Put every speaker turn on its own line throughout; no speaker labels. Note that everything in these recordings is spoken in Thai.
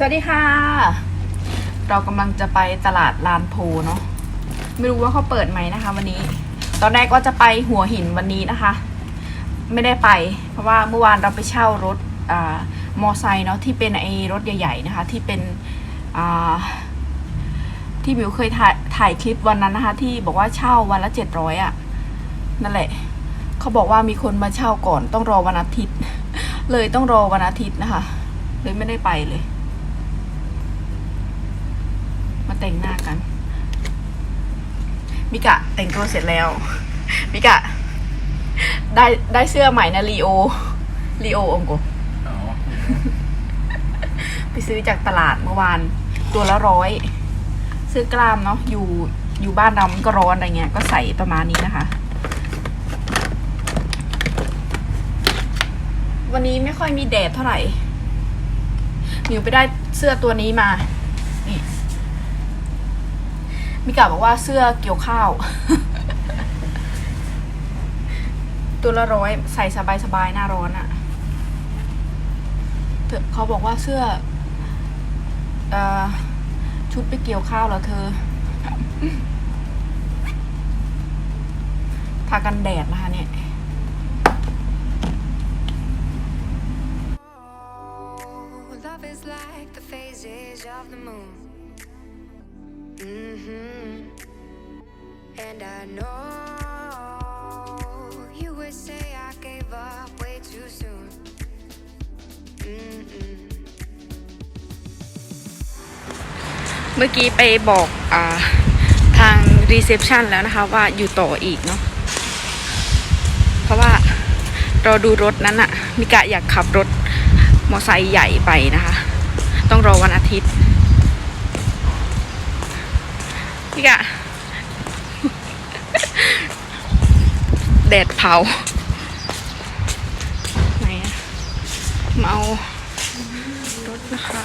สวัสดีค่ะ เรากำลังจะไปตลาดลานโพเนาะไม่รู้ว่าเขาเปิดไหมนะคะ วันนี้ ตอนแรกก็จะไปหัวหินวันนี้นะคะ ไม่ได้ไป เพราะว่าเมื่อวานเราไปเช่ารถอ่ามอไซค์เนาะที่เป็นไอ้รถใหญ่ ๆ นะคะ ที่เป็นอ่าที่บิวเคยถ่ายถ่ายคลิปวันนั้นนะคะ ที่บอกว่าเช่าวันละเจ็ดร้อยอะนั่นแหละเขาบอกว่ามีคนมาเช่าก่อนต้องรอวันอาทิตย์ เลยต้องรอวันอาทิตย์นะคะ เลยไม่ได้ไปเลย มา แต่งหน้ากัน มิกะแต่งตัวเสร็จแล้ว มิกะ ได้ได้เสื้อใหม่นะลีโอลีโอองโก
อ๋อ
ไปซื้อจากตลาดเมื่อวาน ตัวละร้อยซื้อกล้ามเนาะอยู่อยู่บ้านเรามันก็ร้อนอะไรเงี้ย ก็ใส่ประมาณนี้นะคะ วันนี้ไม่ค่อยมีแดดเท่าไหร่มิวไปได้เสื้อตัวนี้มา นี่ มิกาบอกว่าเสื้อเกี่ยวข้าว ตัวละร้อยใส่สบายๆหน้าร้อนอะเธอเขาบอกว่าเสื้อเออชุดไปเกี่ยวข้าวเหรอเธอทากันแดดนะคะเนี่ย
Love is like the And I know you would say I gave up way too soon. Mm-mm.
เมื่อกี้ไปบอกอาทางรีเซพชันแล้วนะคะ ว่าอยู่ต่ออีกเนาะเพราะว่าเราดูรถนั้นอะมิกะอยากขับรถมอไซค์ใหญ่ไปนะคะ ต้องรอวันอาทิตย์มิกะ แดดเผาไหนเมารถนะคะ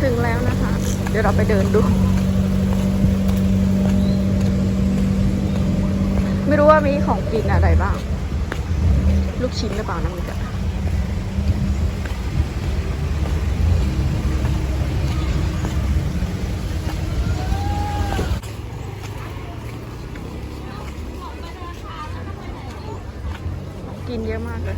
ถึงแล้วนะคะ เดี๋ยวเราไปเดินดู ไม่รู้ว่ามีของกินอะไรบ้าง ลูกชิ้นหรือเปล่านะมึงกิ นเยอะมากเลย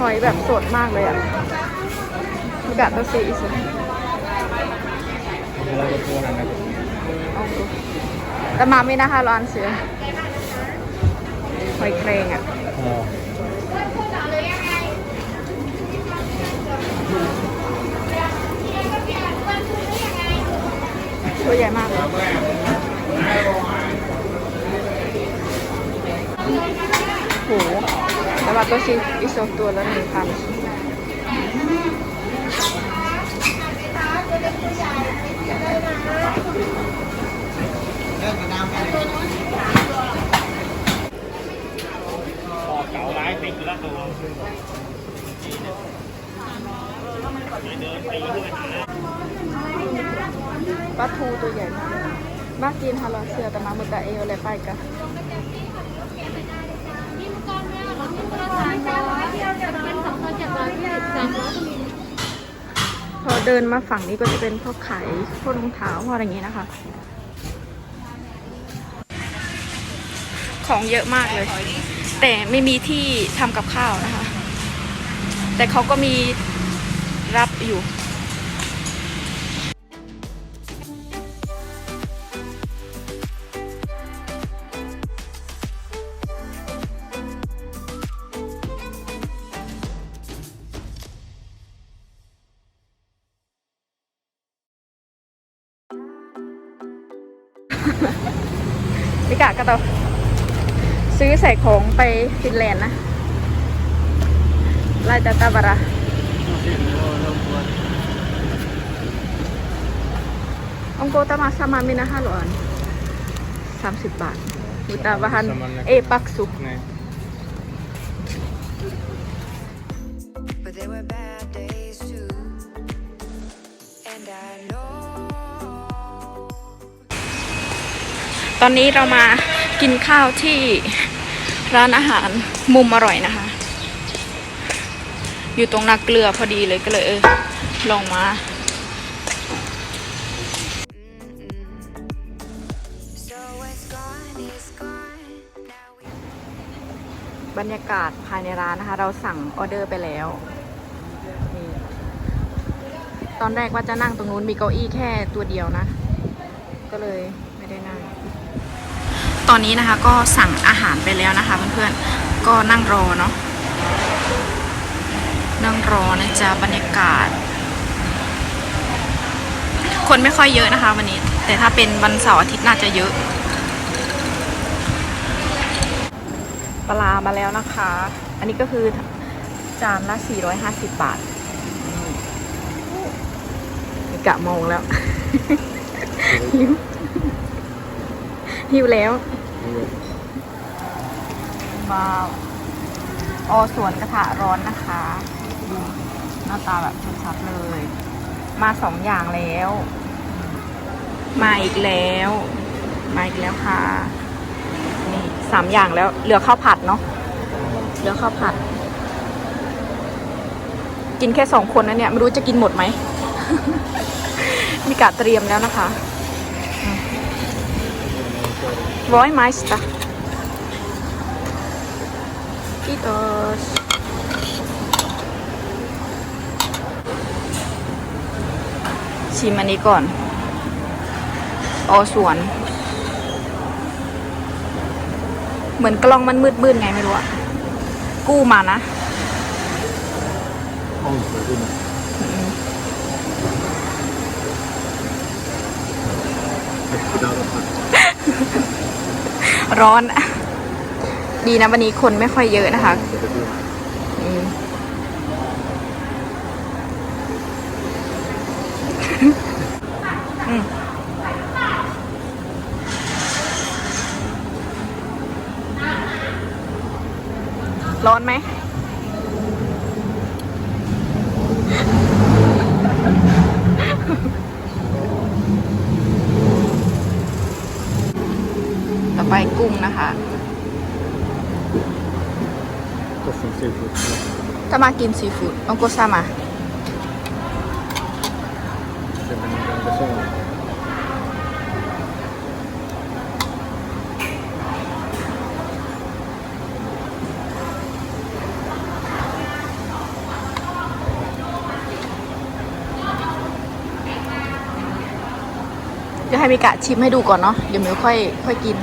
หอยแบบสดมากเลยอะมีแบบตัวสีสุด
เราจะตัวนั้นนะ
เอาดูแต่มาไม่นะคะร้านเสือหอยเครงอะ ญ่มากเลยโหแต่ว่าตัวสีอีกสองตัวละหนึ่งพัน
เก๋าร้ายติดอยู่แล้วตัวเดินตีด้วย
ปลาทูตัวใหญ่มากมากินฮาลาเสือแต่มาเมื่อกะเอวอะไรไปกันพอเดินมาฝั่งนี้ก็จะเป็นพวกขายพวกรองเท้าพวกอะไรอย่างงี้นะคะ ของเยอะมากเลย แต่ไม่มีที่ทำกับข้าวนะคะ แต่เขาก็มีรับอยู่ มิกะก็ต้องซื้อใส่ของไปฟินแลนด์นะไล่ตาตาบาระองโกตามาซามามินะฮะหลอนสามสิบบาทอุตาบาฮันเอปักสุก อนนี้เรามากินข้าวที่ร้านอาหารมุมอร่อยนะคะ อยู่ตรงนาเกลือพอดีเลยก็เลยเออลองมาบรรยากาศภายในร้านนะคะ เราสั่งออเดอร์ไปแล้วนี่ตอนแรกว่าจะนั่งตรงนู้นมีเก้าอี้แค่ตัวเดียวนะ ก็เลย ตอนนี้นะคะก็สั่งอาหารไปแล้วนะคะเพื่อนๆ ก็นั่งรอเนาะ นั่งรอนะจ๊ะบรรยากาศ คนไม่ค่อยเยอะนะคะ วันนี้ แต่ถ้าเป็นวันเสาร์อาทิตย์น่าจะเยอะ ปลามาแล้วนะคะ อันนี้ก็คือจานละ 450 บาทนี่กะโมงแล้ว หิวหิวแล้วมาออสวนกระทะร้อนนะคะดูหน้าตาแบบชัดๆเลย มาสองอย่างแล้ว มาอีกแล้ว มาอีกแล้วค่ะ นี่สามอย่างแล้ว เหลือข้าวผัดเนาะเหลือข้าวผัด กินแค่สองคนนะเนี่ย ไม่รู้จะกินหมดไหม มีกะเตรียมแล้วนะคะ ร้อยไม้สตาอีโตสชิมอันนี้ก่อน ออสวน เหมือนกล้องมันมืดๆไงไม่รู้อะกู้มานะ
ห้องสวยขึ้น
ร้อนอะดีนะวันนี้คนไม่ค่อยเยอะนะคะร้อนไหม อไปกุ้งนะคะ
ก็สิ่งสิ่งที่
ถ้ามากินซีฟู้ดองโกซามา
เป็นการกระส่ง
เดี๋ยวให้มิกะชิมให้ดูก่อนเนาะเดี๋ยวมิวค่อยค่อยกิน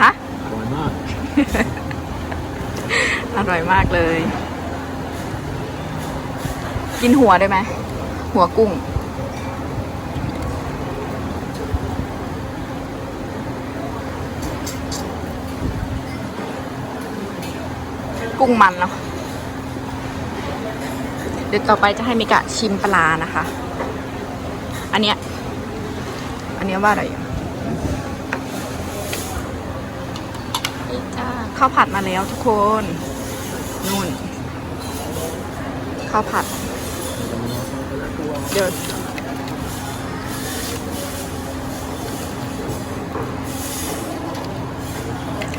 ฮะ
อร่อยมาก
อร่อยมากเลย กินหัวได้ไหม หัวกุ้ง กุ้งมันเนาะเดี๋ยวต่อไปจะให้มิกะชิมปลานะคะ อันเนี้ย อันเนี้ยว่าอะไรอะนี่จ้าข้าวผัดมาแล้วทุกคน นู่นข้าวผัด เดี๋ยว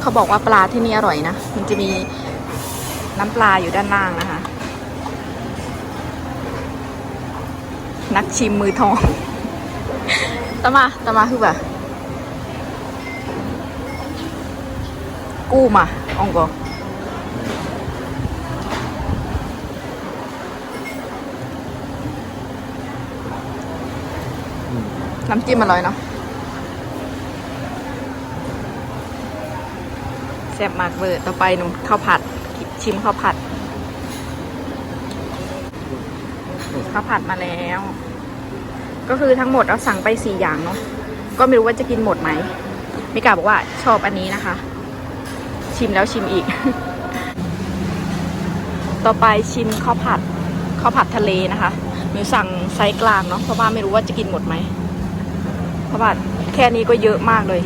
เขาบอกว่าปลาที่นี่อร่อยนะ มันจะมีน้ำปลาอยู่ด้านล่างนะคะ นักชิมมือทองตามาตามาคือแบบกู้มาองโก น้ำจิ้มอร่อยเนาะแซ่บมากเวอร์ต่อไปหนุ่มข้าวผัดชชิมข้าวผัด ข้าวผัดมาแล้ว ก็คือทั้งหมดเราสั่งไปสี่อย่างเนาะก็ไม่รู้ว่าจะกินหมดไหมมิกาบอกว่าชอบอันนี้นะคะ ชิมแล้วชิมอีก ต่อไปชิมข้าวผัดข้าวผัดทะเลนะคะมิวสั่งไซส์กลางเนาะเพราะว่าไม่รู้ว่าจะกินหมดไหม ข้าวผัดแค่นี้ก็เยอะมากเลย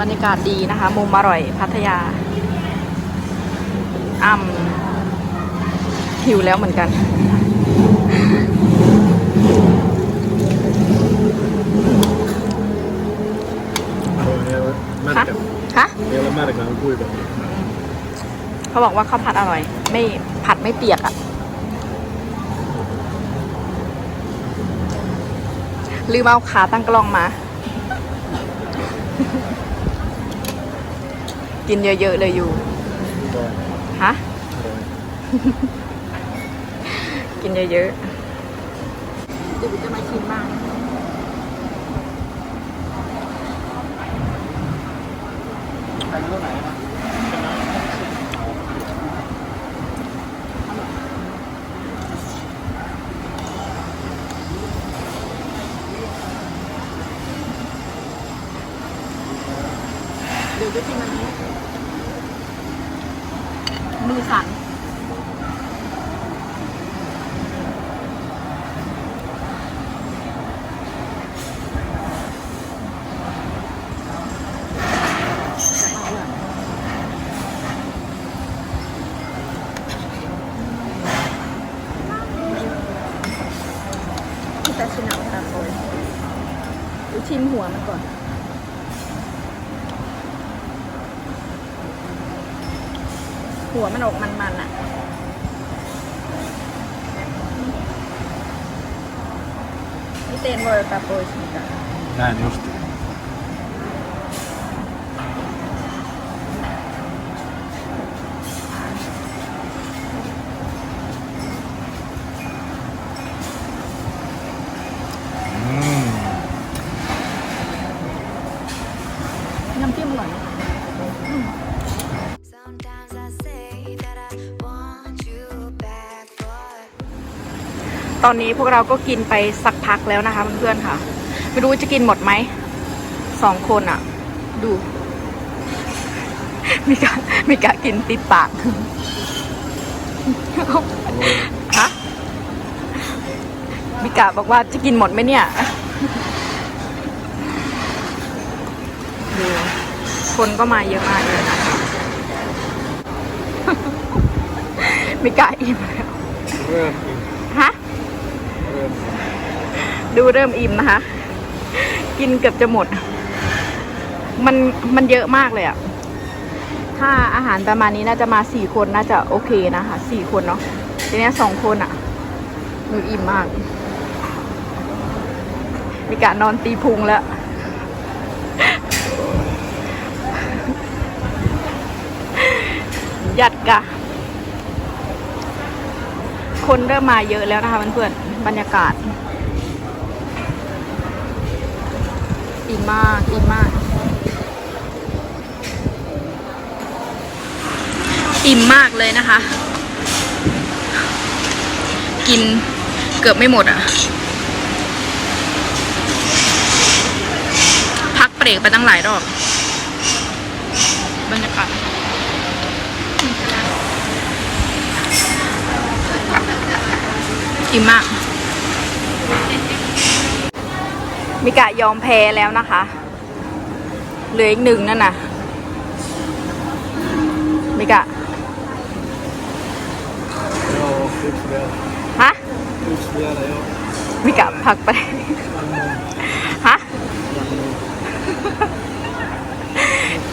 บรรยากาศดีนะคะ มุมอร่อยพัทยาอ่ำหิวแล้วเหมือนกัน
Hela
ฮะค่ะ
Hela märken går ju bra.
เขาบอกว่าข้าวผัดอร่อย ไม่ผัดไม่เปียกอะ่ะ ลืมเอาขาตั้งกล้องมา กินเยอะ ๆ เลยอยู่ ฮะ กินเยอะ ๆ เดี๋ยวจะมาชิมบ้าง จะชิมอันนี้มือสั่นแต่ชินเอาตาโอยดูชิมหัวมันก่อน หัวมันออกมันๆอะ
นี่เต็
นเวอร์กั
บโบชิกะนั่น just
ตอนนี้พวกเราก็กินไปสักพักแล้วนะคะเพื่อนๆค่ะ ไม่รู้จะกินหมดไหมสองคนอะดู มีกะมีกะกินติดปากฮะมิกะบอกว่าจะกินหมดไหมเนี่ยดูคนก็มาเยอะมากเลยนะคะมิกะอิ่มแล้ว
Röd.
ฮะ
Röd.
ดูเริ่มอิ่มนะคะ กินเกือบจะหมด มันมันเยอะมากเลยอะถ้าอาหารประมาณนี้น่าจะมาสี่คนน่าจะโอเคนะคะสี่คนเนาะทีนี้สองคนอะหนูอิ่มมาก มีการนอนตีพุงแล้วยัดกะ คนเริ่มมาเยอะแล้วนะคะเพื่อนๆบรรยากาศ อิ่มมากอิ่มมาก อิ่มมากเลยนะคะ กินเกือบไม่หมดอะ พักเบรกไปตั้งหลายรอบบรรยากาศอิ่มมาก มิกะยอมแพ้แล้วนะคะเหลืออีกหนึ่งนั่นน่ะมิกะฮะมิกะพักไปฮะ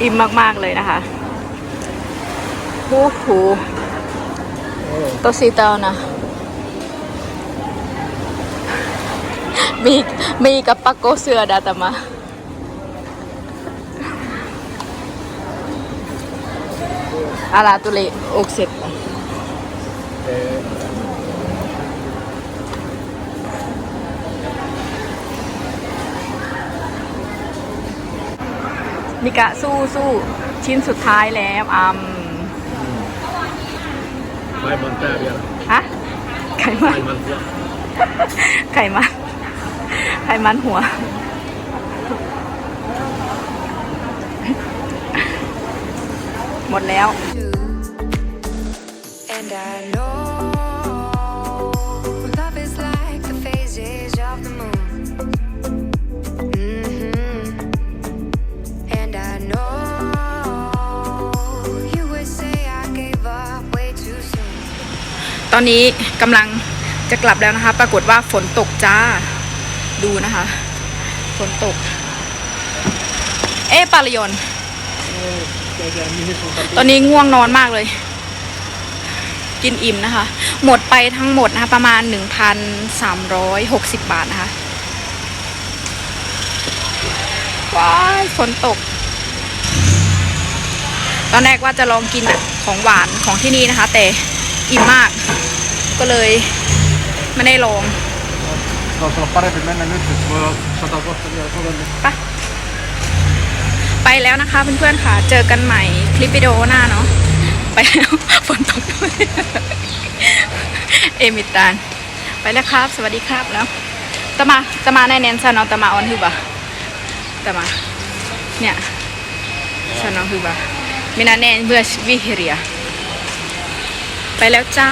อิ่มมากๆเลยนะคะโอ้โห
Ja,
โตซีเตานะ มีมีกับปักโกเสือดาตมาอาราตุเลอกเสร็จ
eh,
นิกะสู้สู้ชิ้นสุดท้ายแล้วอืม
Vai manter vielä.
ฮะไขมัน
Vai manter.
ไขมัน ไขมันหัว หมดแล้ว
And I know love is like the phases of the moon. hmm And I know you would say I gave up way too soon.
ตอนนี้กำลังจะกลับแล้วนะคะ ปรากฏว่าฝนตกจ้า ดูนะคะฝนตก เอ๊ปารยนตอนนี้ง่วงนอนมากเลย กินอิ่มนะคะ หมดไปทั้งหมดนะคะ ประมาณ 1,360 บาทนะคะ ว้ายฝนตก ตอนแรกว่าจะลองกินอะของหวานของที่นี่นะคะ แต่อิ่มมาก ก็เลยไม่ได้ลอง
Se olisi ollut parempi mennä nyt, että voi olla sata vuotta vielä todennut.
ไปไปแล้วนะคะเพื่อนๆค่ะ เจอกันใหม่คลิปวิดีโอหน้าเนาะ ไปแล้ว ฝนตกด้วยเอมิตาน ไปแล้วครับ สวัสดีครับแล้วตะมาตะมาในเน้นซานอตะมาออนฮือบะตะมา เนี่ยซานอฮือบะมินาเนนเบื่อวิเฮเรีย ไปแล้วจ้า